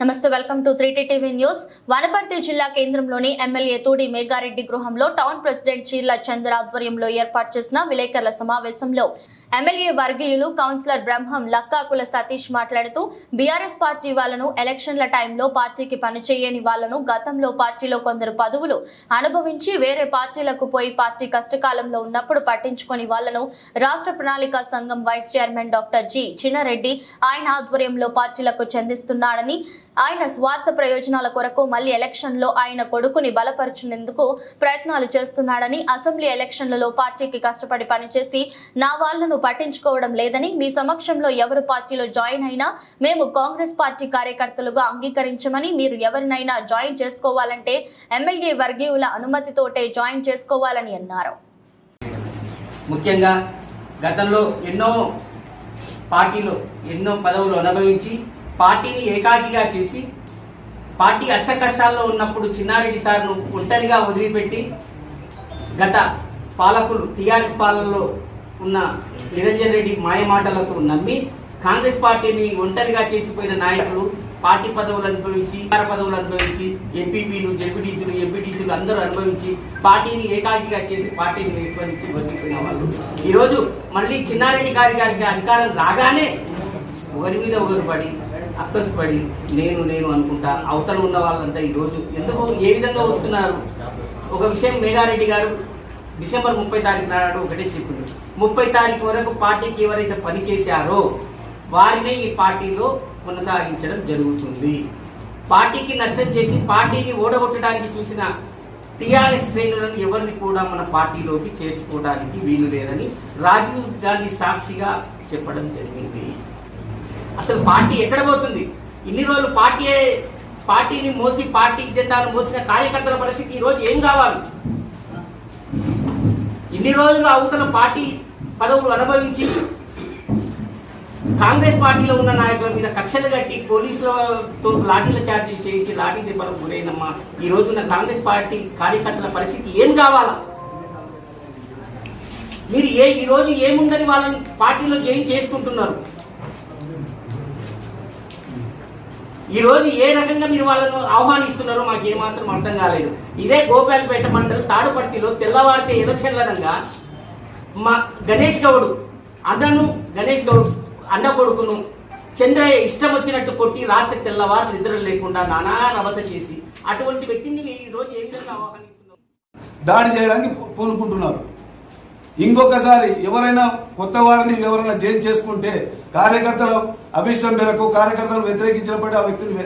నమస్తే welcome to three TV news. Wanaparthy జిల్లా కేంద్రంలోని ఎమ్మెల్యే తూడి మేఘారెడ్డి గృహంలో టౌన్ ప్రెసిడెంట్ చీర్ల చంద్ర ఆధ్వర్యంలో ఏర్పాటు చేసిన విలేకరుల సమావేశంలో ఎమ్మెల్యే వర్గీయులు కౌన్సిలర్ బ్రహ్మం లక్కాకుల సతీష్ మాట్లాడుతూ బీఆర్ఎస్ పార్టీ వాళ్ళను ఎలక్షన్ల టైంలో పార్టీకి పనిచేయని వాళ్ళను గతంలో పార్టీలో కొందరు పదవులు అనుభవించి వేరే పార్టీలకు పోయి పార్టీ కష్టకాలంలో ఉన్నప్పుడు పట్టించుకొని వాళ్ళను రాష్ట్ర ప్రణాళిక సంఘం vice chairman doctor G Chinnareddy ఆయన ఆధ్వర్యంలో పార్టీలకు చెందిస్తున్నాడని ఆయన స్వార్థ ప్రయోజనాల కొరకు మళ్ళీ ఎలక్షన్లో ఆయన కొడుకుని బలపరుచునేందుకు ప్రయత్నాలు చేస్తున్నాడని అసెంబ్లీ ఎలక్షన్లలో పార్టీకి కష్టపడి పనిచేసి నా వాళ్ళను పట్టించుకోవడం లేదని మీ సమక్షంలో ఎవరు పార్టీలో జాయిన్ అయినా మేము కాంగ్రెస్ పార్టీ కార్యకర్తలుగా అంగీకరించమని మీరు ఎవరినైనా జాయిన్ చేసుకోవాలంటే ఎమ్మెల్యే వర్గీయుల అనుమతితోటే జాయిన్ చేసుకోవాలని అన్నారు. ముఖ్యంగా గతంలో ఎన్నో పార్టీలు ఎన్నో పదవులు అనుభవించి పార్టీని ఏకాకిగా చేసి పార్టీ అష్ట కష్టాల్లో ఉన్నప్పుడు చిన్నారెడ్డి సార్ను ఒంటరిగా వదిలిపెట్టి గత పాలకులు టీఆర్ఎస్ పాలనలో ఉన్న నిరంజన్ రెడ్డి మాయ మాటలకు నమ్మి కాంగ్రెస్ పార్టీని ఒంటరిగా చేసిపోయిన నాయకులు పార్టీ పదవులు అనుభవించి అధికార పదవులు అనుభవించి ఎంపీపీలు జెడ్పీటీసీలు ఎంపీటీసీలు అందరూ అనుభవించి పార్టీని ఏకాకిగా చేసి పార్టీని నిర్వహించి బతికిపోయిన వాళ్ళు. ఈరోజు మళ్ళీ చిన్నారెడ్డి గారి గారికి అధికారం రాగానే ఒకరి మీద ఒకరు పడి అక్కసు పడి నేను నేను అనుకుంటా అవతల ఉన్న వాళ్ళంతా ఈరోజు ఎందుకు ఏ విధంగా వస్తున్నారు? ఒక విషయం మేఘారెడ్డి గారు డిసెంబర్ ముప్పై తారీఖు నాడు ఒకటే చెప్పింది ముప్పై తారీఖు వరకు పార్టీకి ఎవరైతే పని చేశారో వారినే ఈ పార్టీలో కొనసాగించడం జరుగుతుంది. పార్టీకి నష్టం చేసి పార్టీని ఓడగొట్టడానికి చూసిన టీఆర్ఎస్ శ్రేణులను ఎవరిని కూడా మన పార్టీలోకి చేర్చుకోవడానికి వీలు లేదని రాజీవ్ గాంధీ సాక్షిగా చెప్పడం జరిగింది. అసలు పార్టీ ఎక్కడ పోతుంది? ఇన్ని రోజులు పార్టీ పార్టీని మోసి పార్టీ జెండాను మోసిన కార్యకర్తల పరిస్థితి ఈ రోజు ఏం కావాలి? ఇన్ని రోజులు అవుతున్న పార్టీ పదవులు అనుభవించి కాంగ్రెస్ పార్టీలో ఉన్న నాయకుల మీద కక్షలు కట్టి పోలీసులతో లాఠీల చార్జీలు చేయించి లాఠీ దెబ్బలకు గురైనమ్మా. ఈ రోజున్న కాంగ్రెస్ పార్టీ కార్యకర్తల పరిస్థితి ఏం కావాలా? మీరు ఏ ఈ రోజు ఏముందని వాళ్ళని పార్టీలో జాయిన్ చేసుకుంటున్నారు? ఈ రోజు ఏ రకంగా మీరు వాళ్ళను ఆహ్వానిస్తున్నారో మాకు ఏమాత్రం అర్థం కాలేదు. ఇదే గోపాలపేట మండలం తాడుపర్తిలో తెల్లవారితే ఎలక్షన్లనంగా మా గణేష్ గౌడ్ అన్నను గణేష్ గౌడ్ అన్న కొడుకును చంద్రయ్య ఇష్టం వచ్చినట్టు కొట్టి రాత్రి తెల్లవారు నిద్ర లేకుండా నానా నవత చేసి అటువంటి వ్యక్తిని ఈ రోజు ఏ విధంగా దాడి చేయడానికి పూనుకుంటున్నారు. ఇంకొకసారి ఎవరైనా కొత్త వారిని ఎవరైనా జైన్ చేసుకుంటే కార్యకర్తల అభిష్టం మేరకు కార్యకర్తలు వ్యతిరేకించినప్పటి ఆ వ్యక్తిని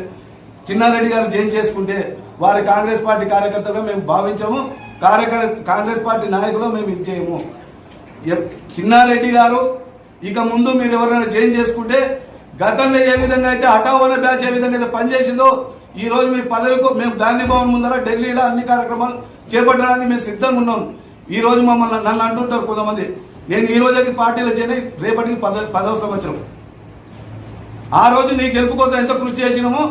చిన్నారెడ్డి గారు జైన్ చేసుకుంటే వారి కాంగ్రెస్ పార్టీ కార్యకర్తలుగా మేము భావించము కార్యకర్ కాంగ్రెస్ పార్టీ నాయకులు మేము ఇది చేయము. చిన్నారెడ్డి గారు ఇక ముందు మీరు ఎవరైనా చేంజ్ చేసుకుంటే గతంలో ఏ విధంగా అయితే అటావన బ్యాచ్ ఏ విధంగా అయితే పనిచేసిందో ఈ రోజు మీ పదవికి మేము గాంధీ భవన్ ముందర ఢిల్లీలో అన్ని కార్యక్రమాలు చేపట్టడానికి మేము సిద్ధంగా ఉన్నాం. ఈ రోజు మమ్మల్ని నన్ను అంటుంటారు కొంతమంది. నేను ఈ రోజుకి పార్టీలో చేరి రేపటికి పద పదవ సంవత్సరం. ఆ రోజు నీ గెలుపు కోసం ఎంత కృషి చేసినామో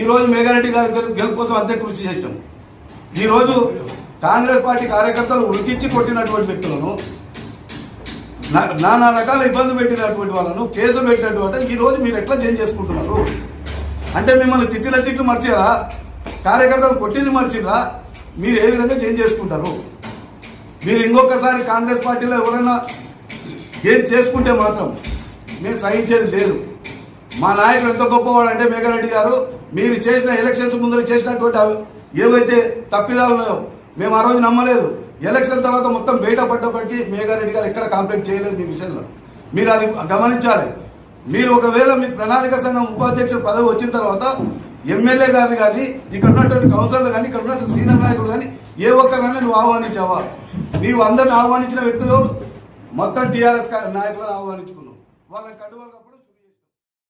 ఈ రోజు మేఘారెడ్డి గారి గెలుపు కోసం అంతే కృషి చేసినాం. ఈరోజు కాంగ్రెస్ పార్టీ కార్యకర్తలు ఉరికించి కొట్టినటువంటి వ్యక్తులను నానా రకాల ఇబ్బంది పెట్టినటువంటి వాళ్ళను కేసు పెట్టినటువంటి ఈ రోజు మీరు ఎట్లా చేంజ్ చేసుకుంటున్నారు? అంటే మిమ్మల్ని తిట్టిన తిట్లు మర్చారా? కార్యకర్తలు కొట్టింది మర్చిరా? మీరు ఏ విధంగా చేంజ్ చేసుకుంటారు? మీరు ఇంకొకసారి కాంగ్రెస్ పార్టీలో ఎవరైనా చేంజ్ చేసుకుంటే మాత్రం మేము సహించేది లేదు. మా నాయకుడు ఎంత గొప్పవాడు అంటే మేఘారెడ్డి గారు మీరు చేసిన ఎలక్షన్స్ ముందర చేసినటువంటి ఏవైతే తప్పిదాలు మేము ఆ రోజు నమ్మలేదు. ఎలక్షన్ తర్వాత మొత్తం బయట పడ్డప్పటికీ మేఘారెడ్డి గారు ఎక్కడ కాంప్లైంట్ చేయలేదు మీ విషయంలో? మీరు అది గమనించాలి. మీరు ఒకవేళ మీ ప్రణాళిక సంఘం ఉపాధ్యక్షుడు పదవి వచ్చిన తర్వాత ఎమ్మెల్యే గారిని కానీ ఇక్కడ ఉన్నటువంటి కౌన్సిలర్లు కానీ ఇక్కడ ఉన్నటువంటి సీనియర్ నాయకులు కానీ ఏ ఒక్కరినైనా నువ్వు ఆహ్వానించావా? నీవు అందరిని ఆహ్వానించిన వ్యక్తులు మొత్తం టీఆర్ఎస్ నాయకులను ఆహ్వానించుకున్నావు. వాళ్ళని కడువలుగా